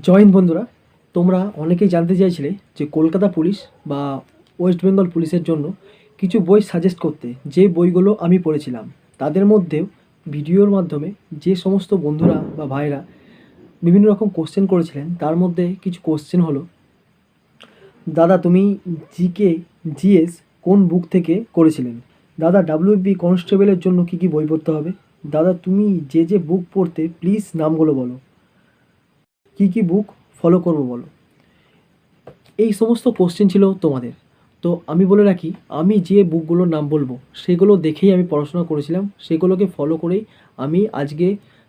Join বন্ধুরা, তোমরা অনেকেই জানতে চাইছিলে যে কলকাতা পুলিশ বা ওয়েস্ট বেঙ্গল পুলিশের জন্য কিছু বই সাজেস্ট করতে। যে বইগুলো আমি পড়েছিলাম, তাদের মধ্যেও ভিডিওর মাধ্যমে যে সমস্ত বন্ধুরা বা ভাইরা বিভিন্ন রকম কোশ্চেন করেছিলেন, তার মধ্যে কিছু কোশ্চেন হলো, দাদা, তুমি জিকে জিএস কোন বুক থেকে করেছিলেন? দাদা ডাব্লিউবি কনস্টেবলের জন্য কি কি বই পড়তে হবে? দাদা, তুমি যে যে বুক পড়তে প্লিজ নামগুলো বলো। কি কি বুক ফলো করব বলো? এই সমস্ত কোশ্চেন ছিল তোমাদের। তো আমি বলে রাখি, আমি যে বুকগুলোর নাম বলব, সেগুলো দেখেই আমি পড়াশোনা করেছিলাম, সেগুলোকে ফলো করেই আমি আজকে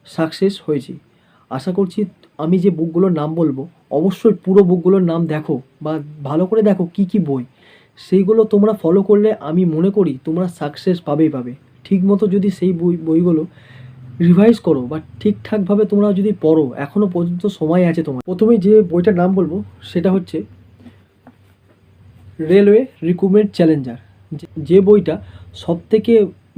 সাকসেস হয়েছি। আশা করছি আমি যে বুকগুলোর নাম বলব, অবশ্যই পুরো বুকগুলোর নাম দেখো বা ভালো করে দেখো কি কি বই। সেইগুলো তোমরা ফলো করলে আমি মনে করি তোমরা সাকসেস পাবেই পাবে। ঠিক মতো যদি সেই বই, বইগুলো রিভাইজ করো, বা ঠিকঠাকভাবে তোমরা যদি পড়ো এখনও পর্যন্ত সময় আছে তোমার। প্রথমে যে বইটার নাম বলব, সেটা হচ্ছে রেলওয়ে রিক্রুটমেন্ট চ্যালেঞ্জার যে বইটা সবথেকে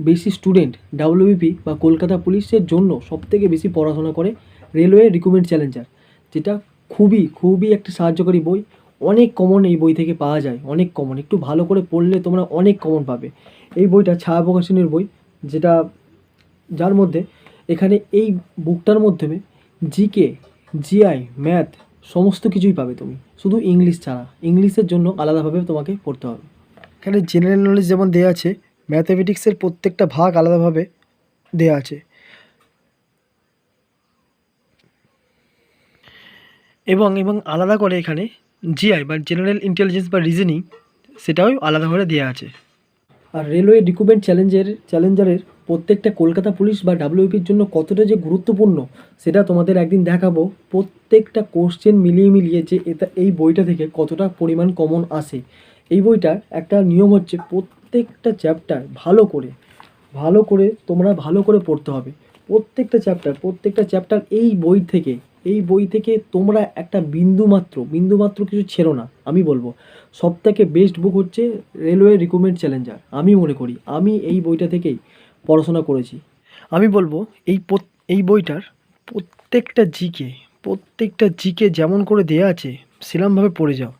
বেশি স্টুডেন্ট ডাব্লিউবিপি বা কলকাতা পুলিশের জন্য সবথেকে বেশি পড়াশোনা করে রেলওয়ে রিক্রুটমেন্ট চ্যালেঞ্জার যেটা খুবই খুবই একটা সাহায্যকারী বই। অনেক কমন এই বই থেকে পাওয়া যায়, অনেক কমন একটু ভালো করে পড়লে তোমরা অনেক কমন পাবে। এই বইটা ছায়া প্রকাশনের বই, যেটা যার মধ্যে এখানে এই বুকটার মাধ্যমে জিকে, জিআই, ম্যাথ সমস্ত কিছুই পাবে তুমি। শুধু ইংলিশ ছাড়া। ইংলিশের জন্য আলাদাভাবে তোমাকে পড়তে হবে। এখানে জেনারেল নলেজ যেমন দেওয়া আছে ম্যাথামেটিক্সের প্রত্যেকটা ভাগ আলাদাভাবে দেওয়া আছে। এবং এবং আলাদা করে এখানে জিআই বা জেনারেল ইন্টেলিজেন্স বা রিজনিং সেটাও আলাদা করে দেওয়া আছে। আর রেলওয়ে রিক্রুটমেন্ট চ্যালেঞ্জের, চ্যালেঞ্জারের প্রত্যেকটা কলকাতা পুলিশ বা ডাব্লিউপির জন্য কতটা যে গুরুত্বপূর্ণ, সেটা তোমাদের একদিন দেখাবো। প্রত্যেকটা কোশ্চেন মিলিয়ে মিলিয়ে যে এটা, এই বইটা থেকে কতটা পরিমাণ কমন আসে এই বইটার একটা নিয়ম হচ্ছে প্রত্যেকটা চ্যাপ্টার ভালো করে ভালো করে তোমরা ভালো করে পড়তে হবে। প্রত্যেকটা চ্যাপ্টার প্রত্যেকটা চ্যাপ্টার এই বই থেকে এই বই থেকে তোমরা একটা বিন্দু মাত্র বিন্দু মাত্র কিছু ছেড়ো না, আমি বলব। সব থেকে বেস্ট বুক হচ্ছে রেলওয়ে রিক্রুটমেন্ট চ্যালেঞ্জার আমি মনে করি, আমি এই বইটা থেকেই পড়াশোনা করেছি। আমি বলব, এই এই বইটার প্রত্যেকটা জিকে প্রত্যেকটা জিকে যেমন করে দেয়া আছে, সেরমভাবে পড়ে যাও।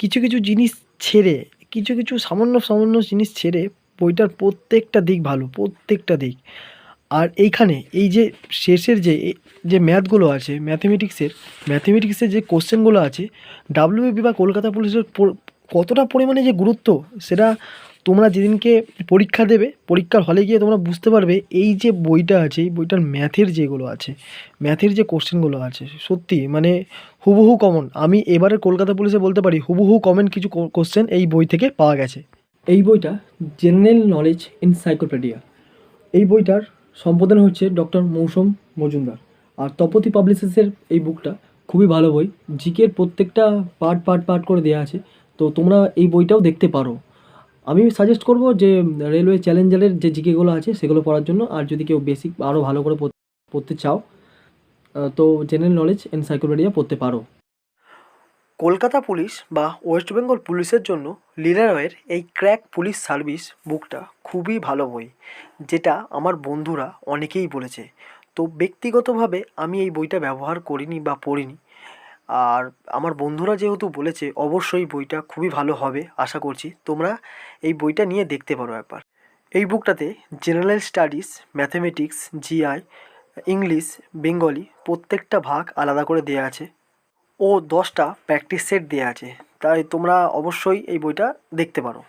কিছু কিছু জিনিস ছেড়ে, কিছু কিছু সামান্য সামান্য জিনিস ছেড়ে বইটার প্রত্যেকটা দিক ভালো, প্রত্যেকটা দিক। আর এইখানে এই যে শেষের যে যে ম্যাথগুলো আছে ম্যাথমেটিক্সের ম্যাথমেটিক্সের যে কোশ্চেনগুলো আছে ডাব্লিউবি বা কলকাতা পুলিশের কতটা পরিমাণে যে গুরুত্ব সেটা তোমরা যেদিনকে পরীক্ষা দেবে পরীক্ষার হলে গিয়ে তোমরা বুঝতে পারবে এই যে বইটা আছে এই বইটার ম্যাথের যেগুলো আছে ম্যাথের যে কোশ্চেনগুলো আছে সত্যি মানে হুবহু কমন আমি এবারে কলকাতা পুলিশে বলতে পারি হুবহু কমন কিছু কোশ্চেন এই বই থেকে পাওয়া গেছে। এই বইটা জেনারেল নলেজ এনসাইক্লোপিডিয়া এই বইটার সম্পাদনা হচ্ছে ডক্টর মৌসুম মজুমদার। আর তপতি পাবলিশার্সের এই বুকটা খুবই ভালো বই। জিকের প্রত্যেকটা পার্ট পার্ট পার্ট করে দেওয়া আছে। তো তোমরা এই বইটাও দেখতে পারো। আমি সাজেস্ট করব যে রেলওয়ে চ্যালেঞ্জারের যে জিকেগুলো আছে সেগুলো পড়ার জন্য। আর যদি কেউ বেসিক আরও ভালো করে পড়তে চাও তো জেনারেল নলেজ এনসাইক্লোপিডিয়া পড়তে পারো। কলকাতা পুলিশ বা ওয়েস্ট বেঙ্গল পুলিশের জন্য লিরারয়ের এই ক্র্যাক পুলিশ সার্ভিস বুকটা খুবই ভালো বই, যেটা আমার বন্ধুরা অনেকেই বলেছে। তো ব্যক্তিগতভাবে আমি এই বইটা ব্যবহার করিনি বা পড়িনি। আর আমার বন্ধুরা যেহেতু বলেছে, অবশ্যই বইটা খুবই ভালো হবে, আশা করছি। তোমরা এই বইটা নিয়ে দেখতে পারো একবার। এই বুকটাতে general studies, mathematics GI English, Bengali প্রত্যেকটা ভাগ আলাদা করে দেওয়া আছে। ও দশটা প্র্যাকটিস সেট দেওয়া আছে। তাই তোমরা অবশ্যই এই বইটা দেখতে পারো।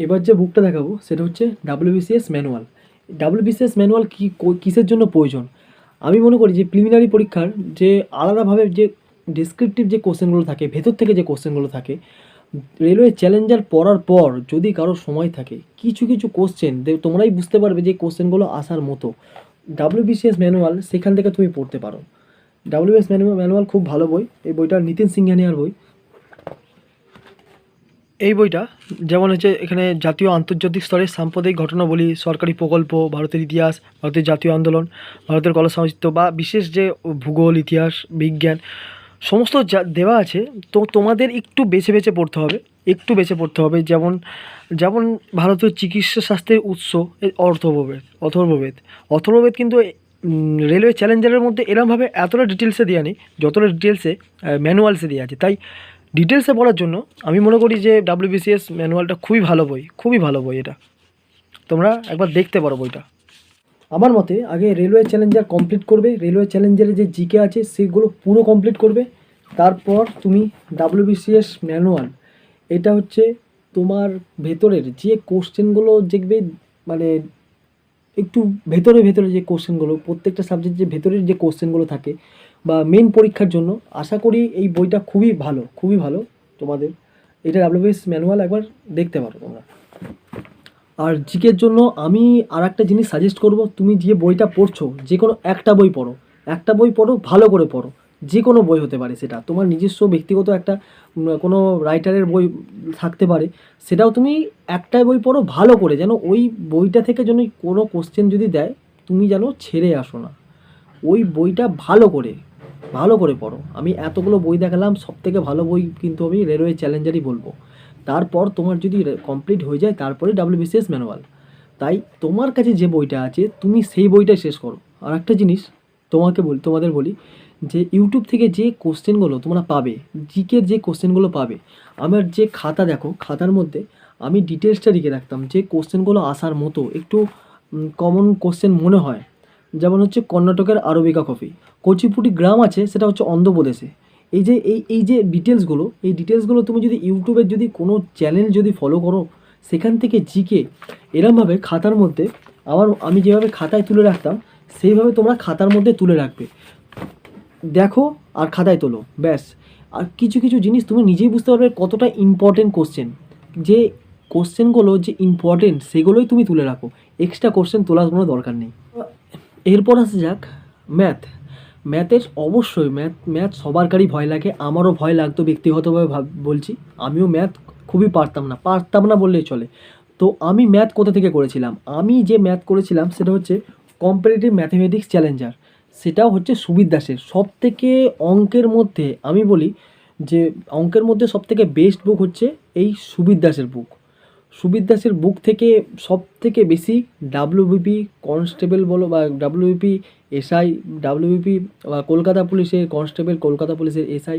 এবার যে বুকটা দেখাবো, সেটা হচ্ছে ডাব্লিউবিসিএস ম্যানুয়াল ডাব্লিউবিসিএস ম্যানুয়াল কী কিসের জন্য প্রয়োজন? আমি মনে করি যে প্রিলিমিনারি পরীক্ষার যে আলাদাভাবে যে ডেসক্রিপটিভ যে কোশ্চেনগুলো থাকে, ভেতর থেকে যে কোশ্চেনগুলো থাকে রেলওয়ে চ্যালেঞ্জার পড়ার পর যদি কারও সময় থাকে, কিছু কিছু কোশ্চেন তোমরাই বুঝতে পারবে যে কোশ্চেনগুলো আসার মতো। ডাব্লিউবিসিএস ম্যানুয়াল সেখান থেকে তুমি পড়তে পারো। ডাব্লিউএস ম্যানুয়াল খুব ভালো বই। এই বইটা নিতিন সিংহানিয়ার বই। এই বইটা যেমন হচ্ছে এখানে জাতীয় আন্তর্জাতিক স্তরের সাম্প্রদায়িক ঘটনাবলী, সরকারি প্রকল্প, ভারতের ইতিহাস, ভারতের জাতীয় আন্দোলন, ভারতের কলা সংস্কৃত বা বিশেষ যে ভূগোল, ইতিহাস, বিজ্ঞান, সমস্ত যা দেওয়া আছে, তো তোমাদের একটু বেছে বেছে পড়তে হবে, একটু বেছে পড়তে হবে। যেমন যেমন ভারতীয় চিকিৎসা শাস্ত্রের উৎস এই অর্থপ্রবেদ অথর্ববেদ। অথর্ববেদ কিন্তু রেলওয়ে চ্যালেঞ্জারের মধ্যে এরমভাবে এতটা ডিটেলসে দেওয়া নেই যতটা ডিটেলসে ম্যানুয়ালসে দেওয়া আছে। তাই ডিটেলসে পড়ার জন্য আমি মনে করি যে ডাব্লিউবিসিএস ম্যানুয়ালটা খুবই ভালো বই, খুবই ভালো বই এটা। তোমরা একবার দেখতে পারো বইটা। আমার মতে আগে রেলওয়ে চ্যালেঞ্জার কমপ্লিট করবে রেলওয়ে চ্যালেঞ্জারে যে জিকে আছে, সেগুলো পুরো কমপ্লিট করবে, তারপর তুমি ডাব্লিউবিসিএস ম্যানুয়াল এটা হচ্ছে তোমার ভেতরের যে কোশ্চেনগুলো দেখবে মানে একটু ভেতরে ভেতরে যে কোশ্চেনগুলো, প্রত্যেকটা সাবজেক্ট যে ভেতরের যে কোশ্চেনগুলো থাকে বা মেন পরীক্ষার জন্য আশা করি এই বইটা খুবই ভালো খুবই ভালো তোমাদের। এটা ডাব্লিউবিএস ম্যানুয়াল একবার দেখতে পারো তোমরা। আর জিকের জন্য আমি আর একটা জিনিস সাজেস্ট করব, তুমি যে বইটা পড়ছো যে কোনো একটা বই পড়ো, একটা বই পড়ো, ভালো করে পড়ো। যে কোনো বই হতে পারে সেটা। তোমার নিজস্ব ব্যক্তিগত একটা কোনো রাইটারের বই থাকতে পারে, সেটাও তুমি একটাই বই পড়ো ভালো করে, যেন ওই বইটা থেকে যেন কোনো কোশ্চেন যদি দেয়, তুমি যেন ছেড়ে আসো না। ওই বইটা ভালো করে ভালো করে পড়ো। আমি এতগুলো বই দেখালাম সব থেকে ভালো বই কিন্তু আমি রেলওয়ে চ্যালেঞ্জারই বলব। তারপর তোমার যদি কমপ্লিট হয়ে যায়, তারপরে ডাব্লিউবিসিএস ম্যানুয়াল তাই তোমার কাছে যে বইটা আছে, তুমি সেই বইটা শেষ করো। আর একটা জিনিস তোমাকে বলি, তোমাদের বলি যে ইউটিউব থেকে যে কোশ্চেনগুলো তোমরা পাবে জিকের যে কোশ্চেনগুলো পাবে, আমার যে খাতা দেখো, খাতার মধ্যে আমি ডিটেলসটা লিখে রাখতাম, যে কোশ্চেনগুলো আসার মতো, একটু কমন কোশ্চেন মনে হয়। যেমন হচ্ছে কর্ণাটকের আরবিকা কফি, কচিপুটি গ্রাম আছে, সেটা হচ্ছে অন্ধ্রপ্রদেশে। এই যে, এই এই যে ডিটেলসগুলো এই ডিটেলসগুলো তুমি যদি ইউটিউবের যদি কোনো চ্যানেল যদি ফলো করো, সেখান থেকে জিকে এরমভাবে খাতার মধ্যে, আমার, আমি যেভাবে খাতায় তুলে রাখতাম, সেইভাবে তোমরা খাতার মধ্যে তুলে রাখবে। দেখো আর খাতায় তোলো, ব্যাস। আর কিছু কিছু জিনিস তুমি নিজেই বুঝতে পারবে কতটা ইম্পর্টেন্ট কোশ্চেন যে কোশ্চেনগুলো যে ইম্পর্টেন্ট সেগুলোই তুমি তুলে রাখো। এক্সট্রা কোশ্চেন তোলার কোনো দরকার নেই। এরপর আসা যাক ম্যাথ ম্যাথের অবশ্যই ম্যাথ ম্যাথ সবারকারই ভয় লাগে। আমারও ভয় লাগতো ব্যক্তিগতভাবে ভাব, বলছি। আমিও ম্যাথ খুবই পারতাম না। পারতাম না বললেই চলে। তো আমি ম্যাথ কোথা থেকে করেছিলাম? আমি যে ম্যাথ করেছিলাম সেটা হচ্ছে কম্পারেটিভ ম্যাথমেটিক্স চ্যালেঞ্জার সেটাও হচ্ছে সুবির দাসের। সব থেকে অঙ্কের মধ্যে আমি বলি যে, অঙ্কের মধ্যে সব থেকে বেস্ট বুক হচ্ছে এই সুবির দাসের বুক সুবির দাসের বুক থেকে সব থেকে বেশি ডাব্লিউবিপি কনস্টেবল বলো বা ডাব্লিউবিপি এসআই ডাব্লিউবিপি বা কলকাতা পুলিশের কনস্টেবল কলকাতা পুলিশের এসআই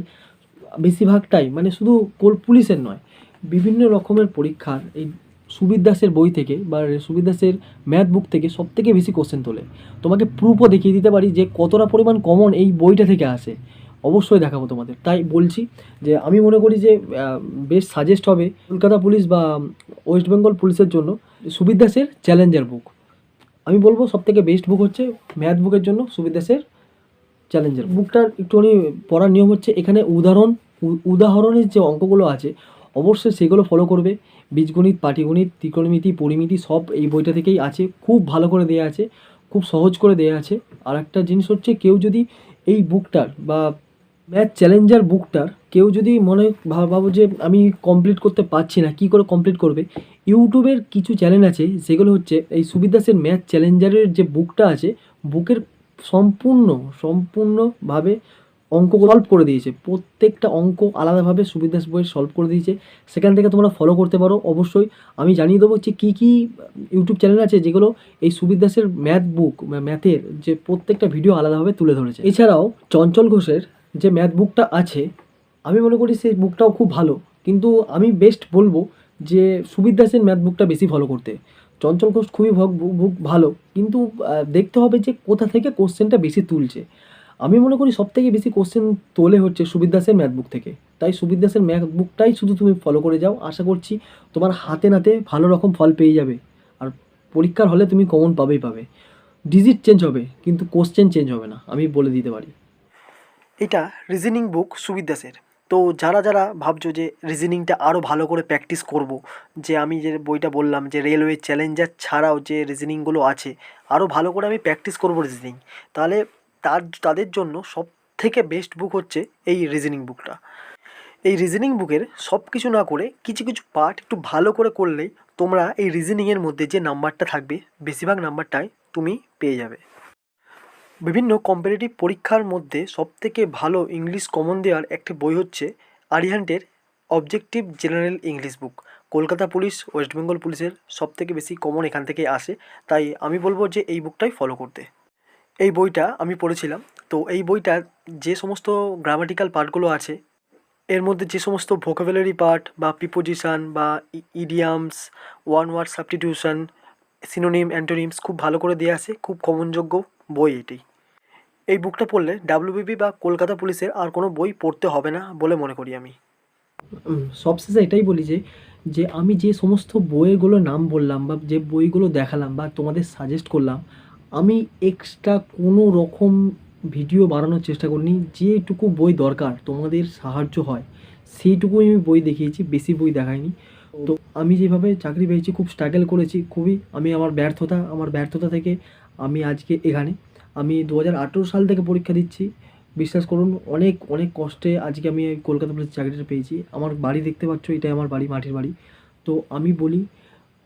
বেশিরভাগটাই মানে শুধু কোল, পুলিশের নয়, বিভিন্ন রকমের পরীক্ষার এই সুবির দাসের বই থেকে বা সুবির দাসের ম্যাথ বুক থেকে সব থেকে বেশি কোশ্চেন তোলে। তোমাকে প্রুফও দেখিয়ে দিতে পারি যে কতটা পরিমাণ কমন এই বইটা থেকে আসে। অবশ্যই দেখাবো তোমাদের। তাই বলছি যে আমি মনে করি যে বেশ সাজেস্ট হবে কলকাতা পুলিশ বা ওয়েস্ট বেঙ্গল পুলিশের জন্য সুবির দাসের চ্যালেঞ্জার বুক আমি বলব সব থেকে বেস্ট বুক হচ্ছে ম্যাথ বুকের জন্য সুবির দাসের চ্যালেঞ্জার বুকটার একটুখানি পড়ার নিয়ম হচ্ছে এখানে উদাহরণ উদাহরণের যে অঙ্কগুলো আছে অবশ্যই সেগুলো ফলো করবে। বীজগণিত, পাটিগণিত, ত্রিকোণমিতি, পরিমিতি সব এই বইটা থেকেই আছে। খুব ভালো করে দেওয়া আছে, খুব সহজ করে দেওয়া আছে। আর একটা জিনিস হচ্ছে কেউ যদি এই বুকটার বা ম্যাথ চ্যালেঞ্জার বুকটার কেউ যদি মনে ভাবো যে আমি কমপ্লিট করতে পারছি না, কী করে কমপ্লিট করবে? ইউটিউবের কিছু চ্যানেল আছে, সেগুলো হচ্ছে এই সুবিদাসের ম্যাথ চ্যালেঞ্জারের যে বুকটা আছে বুকের সম্পূর্ণ, সম্পূর্ণভাবে অঙ্ক সলভ করে দিয়েছে। প্রত্যেকটা অঙ্ক আলাদাভাবে সুবিদাস বইয়ের সলভ করে দিয়েছে। সেখান থেকে তোমরা ফলো করতে পারো। অবশ্যই আমি জানিয়ে দেবো যে কী কী ইউটিউব চ্যানেল আছে যেগুলো এই সুবিদাসের ম্যাথ বুক ম্যাথের যে প্রত্যেকটা ভিডিও আলাদাভাবে তুলে ধরেছে। এছাড়াও চঞ্চল ঘোষের যে ম্যাথ বুকটা আছে, আমি মনে করি সেই বুকটাও খুব ভালো। কিন্তু আমি বেস্ট বলব যে সুবির দাসের ম্যাথ বুকটা বেশি ফলো করতে। চঞ্চল ঘোষ খুবই বুক ভালো। কিন্তু দেখতে হবে যে কোথা থেকে কোশ্চেনটা বেশি তুলছে। আমি মনে করি সব থেকে বেশি কোশ্চেন তোলে হচ্ছে সুবির দাসের ম্যাথ বুক থেকে। তাই সুবির দাসের ম্যাথ বুকটাই শুধু তুমি ফলো করে যাও। আশা করছি তোমার হাতে নাতে ভালো রকম ফল পেয়ে যাবে। আর পরীক্ষার হলে তুমি কমন পাবেই পাবে। ডিজিট চেঞ্জ হবে, কিন্তু কোশ্চেন চেঞ্জ হবে না। আমি বলে দিতে পারি। এটা রিজনিং বুক সুবির দাসের তো যারা যারা ভাবছ যে রিজনিংটা আরও ভালো করে প্র্যাকটিস করব, যে আমি যে বইটা বললাম যে রেলওয়ে চ্যালেঞ্জার ছাড়াও যে রিজনিংগুলো আছে আরও ভালো করে আমি প্র্যাকটিস করব রিজনিং তাহলে তার, তাদের জন্য সব থেকে বেস্ট বুক হচ্ছে এই রিজনিং বুকটা এই রিজনিং বুকের সব কিছু না করে কিছু কিছু পার্ট একটু ভালো করে করলেই তোমরা এই রিজনিংয়ের মধ্যে যে নাম্বারটা থাকবে, বেশিরভাগ নাম্বারটাই তুমি পেয়ে যাবে। বিভিন্ন কম্পিটিটিভ পরীক্ষার মধ্যে সবথেকে ভালো ইংলিশ কমন দেওয়ার একটি বই হচ্ছে আরিহান্টের objective general English book Kolkata police, West Bengal পুলিশের সবথেকে বেশি কমন এখান থেকে আসে, তাই আমি বলব যে এই বুকটাই ফলো করতে। এই বইটা আমি পড়েছিলাম। তো এই বইটার যে সমস্ত গ্রামাটিক্যাল পার্টগুলো আছে, এর মধ্যে যে সমস্ত ভোকাবুলারি পার্ট বা প্রিপোজিশন বা idioms one word substitution synonym antonyms খুব ভালো করে দেওয়া আছে, খুব কমনযোগ্য বই এটি। এই বুকটা পড়লে ডাব্লিউবিপি বা কলকাতা পুলিশের আর কোনো বই পড়তে হবে না বলে মনে করি আমি। সবশেষে এটাই বলি যে যে আমি যে সমস্ত বইয়েরগুলো নাম বললাম বা যে বইগুলো দেখালাম বা তোমাদের সাজেস্ট করলাম আমি এক্সট্রা কোনো রকম ভিডিও বানানোর চেষ্টা করিনি, যেটুকু বই দরকার তোমাদের সাহায্য হয়, সেইটুকুই আমি বই দেখিয়েছি, বেশি বই দেখাইনি। তো আমি যেভাবে চাকরি পেয়েছি, খুব স্ট্রাগল করেছি, খুবই আমি আমার ব্যর্থতা আমার ব্যর্থতা থেকে আমি আজকে এখানে। আমি দু হাজার আঠেরো সাল থেকে পরীক্ষা দিচ্ছি। বিশ্বাস করুন, অনেক অনেক কষ্টে আজকে আমি কলকাতা পুলিশের চাকরিটা পেয়েছি। আমার বাড়ি দেখতে পাচ্ছ, এটাই আমার বাড়ি, মাটির বাড়ি। তো আমি বলি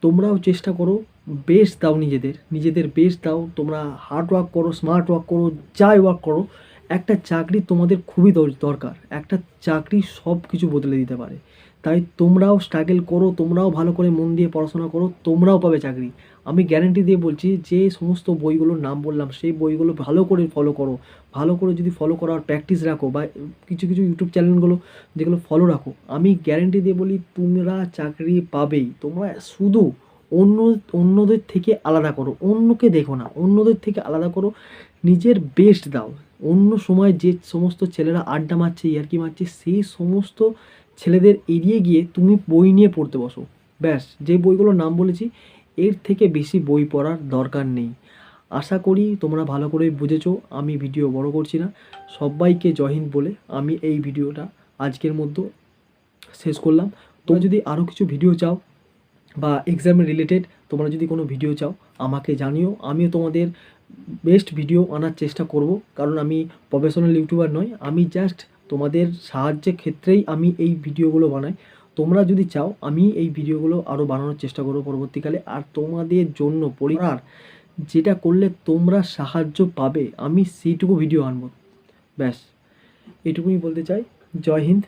তোমরাও চেষ্টা করো বেস্ট দাও নিজেদের নিজেদের বেস্ট দাও, তোমরা হার্ড ওয়ার্ক করো স্মার্ট ওয়ার্ক করো, যাই ওয়ার্ক করো, একটা চাকরি তোমাদের খুবই দর- দরকার, একটা চাকরি সব কিছু বদলে দিতে পারে। তাই তোমরাও স্ট্রাগল করো, তোমরাও ভালো করে মন দিয়ে পড়াশোনা করো, তোমরাও পাবে চাকরি। আমি গ্যারেন্টি দিয়ে বলছি, যে সমস্ত বইগুলোর নাম বললাম, সেই বইগুলো ভালো করে ফলো করো। ভালো করে যদি ফলো করার প্র্যাকটিস রাখো বা কিছু কিছু ইউটিউব চ্যানেলগুলো যেগুলো ফলো রাখো, আমি গ্যারেন্টি দিয়ে বলি, তোমরা চাকরি পাবেই। তোমরা শুধু অন্য, অন্যদের থেকে আলাদা করো, অন্যকে দেখো না। অন্যদের থেকে আলাদা করো, নিজের বেস্ট দাও। অন্য সময় যে সমস্ত ছেলেরা আড্ডা মারছে, ইয়ার্কি মারছে, সেই সমস্ত ছেলেদের এড়িয়ে গিয়ে তুমি বই নিয়ে পড়তে বসো। ব্যাস, যে বইগুলোর নাম বলেছি, এর থেকে বেশি বই পড়ার দরকার নেই। আশা করি তোমরা ভালো করে বুঝেছ, আমি ভিডিও বড় করছি না। সবাইকে জয় হিন্দ বলে আমি এই ভিডিওটা আজকের মধ্যে শেষ করলাম। তোমরা যদি আরও কিছু ভিডিও চাও বা এক্সামের রিলেটেড তোমরা যদি কোনো ভিডিও চাও, আমাকে জানিও। আমিও তোমাদের বেস্ট ভিডিও আনার চেষ্টা করব, কারণ আমি প্রফেশনাল ইউটিউবার নয় আমি জাস্ট তোমাদের সাহায্যের ক্ষেত্রেই আমি এই ভিডিওগুলো বানাই। তোমরা যদি চাও, আমি এই ভিডিওগুলো আরও বানানোর চেষ্টা করব পরবর্তীকালে। আর তোমাদের জন্য পরিবার, যেটা করলে তোমরা সাহায্য পাবে, আমি সেইটুকু ভিডিও আনব। ব্যাস, এটুকুই বলতে চাই। জয় হিন্দ।